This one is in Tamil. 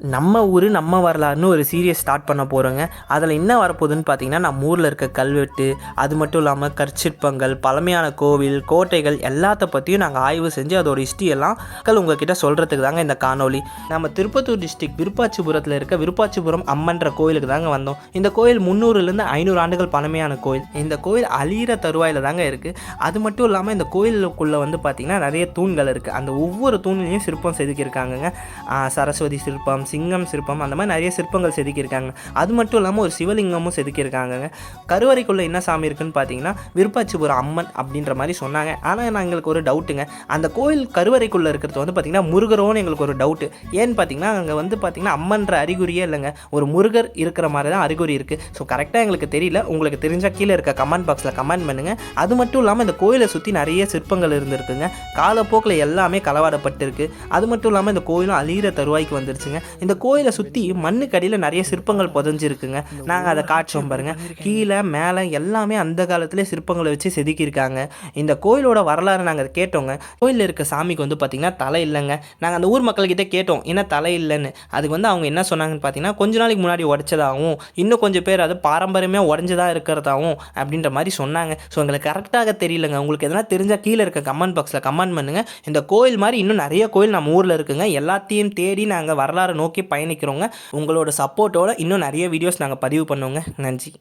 நம்ம ஊர் நம்ம வரலாறுன்னு ஒரு சீரியஸ் ஸ்டார்ட் பண்ண போகிறோங்க அதில் என்ன வரப்போகுதுன்னு பார்த்தீங்கன்னா நம்ம ஊரில் இருக்க கல்வெட்டு அது மட்டும் இல்லாமல் கற்சிற்பங்கள் பழமையான கோவில் கோட்டைகள் எல்லாத்த பற்றியும் நாங்கள் ஆய்வு செஞ்சு அதோட history எல்லாம் மக்கள் உங்ககிட்ட சொல்கிறதுக்கு தாங்க இந்த காணொலி நம்ம திருப்பத்தூர் டிஸ்ட்ரிக்ட் விருப்பாச்சிபுரத்தில் இருக்க விருப்பாச்சிபுரம் அம்மன்ற கோயிலுக்கு தாங்க வந்தோம். இந்த கோயில் முந்நூறுலேருந்து ஐநூறு ஆண்டுகள் பழமையான கோயில். இந்த கோயில் அழியிற தருவாயில் தாங்க இருக்குது அது மட்டும் இல்லாமல் இந்த கோயிலுக்குள்ளே வந்து பார்த்திங்கன்னா நிறைய தூண்கள் இருக்குது அந்த ஒவ்வொரு தூண்லையும் சிற்பம் செதுக்கியிருக்காங்கங்க. சரஸ்வதி சிற்பம் சிங்கம் சிற்பம் அந்த மாதிரி நிறைய சிற்பங்கள் செதுக்கியிருக்காங்க. அது மட்டும் இல்லாமல் ஒரு சிவலிங்கமும் செதுக்கியிருக்காங்கங்க. கருவறைக்குள்ளே என்ன சாமி இருக்குன்னு பார்த்தீங்கன்னா விருப்பாச்சிபுரம் அம்மன் அப்படின்ற மாதிரி சொன்னாங்க. ஆனால் நான் எங்களுக்கு ஒரு டவுட்டுங்க. அந்த கோயில் கருவறைக்குள்ளே இருக்கிறது வந்து பார்த்திங்கன்னா முருகரோன்னு எங்களுக்கு ஒரு டவுட்டு. ஏன்னு பார்த்தீங்கன்னா அங்கே வந்து பார்த்திங்கன்னா அம்மன்ற அறிகுறியே இல்லைங்க. ஒரு முருகர் இருக்கிற மாதிரி தான் அறிகுறி இருக்குது ஸோ கரெக்டாக எங்களுக்கு தெரியல. உங்களுக்கு தெரிஞ்சால் கீழே இருக்க கமெண்ட் பாக்ஸில் கமெண்ட் பண்ணுங்கள் அது மட்டும் இல்லாமல் இந்த கோயிலை சுற்றி நிறைய சிற்பங்கள் இருந்திருக்குங்க. காலப்போக்கில் எல்லாமே களவாடப்பட்டிருக்கு. அது மட்டும் இல்லாமல் இந்த கோயிலும் அழிகிற தருவாய்க்கு வந்துருச்சுங்க. இந்த கோயிலை சுற்றி மண்ணுக்கடியில் நிறைய சிற்பங்கள் புதஞ்சிருக்குங்க. நாங்கள் அதை காட்சோம் பாருங்கள் கீழே மேலே எல்லாமே அந்த காலத்திலே சிற்பங்களை வச்சு செதுக்கியிருக்காங்க. இந்த கோயிலோட வரலாறு நாங்கள் கேட்டோங்க. கோயிலில் இருக்க சாமிக்கு வந்து பார்த்திங்கன்னா தலை இல்லைங்க. நாங்கள் அந்த ஊர் மக்கள்கிட்ட கேட்டோம் என்ன தலை இல்லைன்னு? அதுக்கு வந்து அவங்க என்ன சொன்னாங்கன்னு பார்த்தீங்கன்னா கொஞ்ச நாளைக்கு முன்னாடி உடச்சதாகவும் இன்னும் கொஞ்சம் பேர் அது பாரம்பரியமாக உடஞ்சதாக இருக்கிறதாகவும் அப்படின்ற மாதிரி சொன்னாங்க. ஸோ எங்களுக்கு கரெக்டாக தெரியலங்க. உங்களுக்கு எதனா தெரிஞ்சால் கீழே இருக்க கமெண்ட் பாக்ஸில் கமெண்ட் பண்ணுங்கள் இந்த கோயில் மாதிரி இன்னும் நிறைய கோயில் நம்ம ஊரில் இருக்குங்க. எல்லாத்தையும் தேடி நாங்கள் வரலாறு நோக்கி பயணிக்கிறோங்க. உங்களோட சப்போர்ட்டோட இன்னும் நிறைய வீடியோஸ் நாங்கள் பதிவு பண்ணுவோங்க. நன்றி.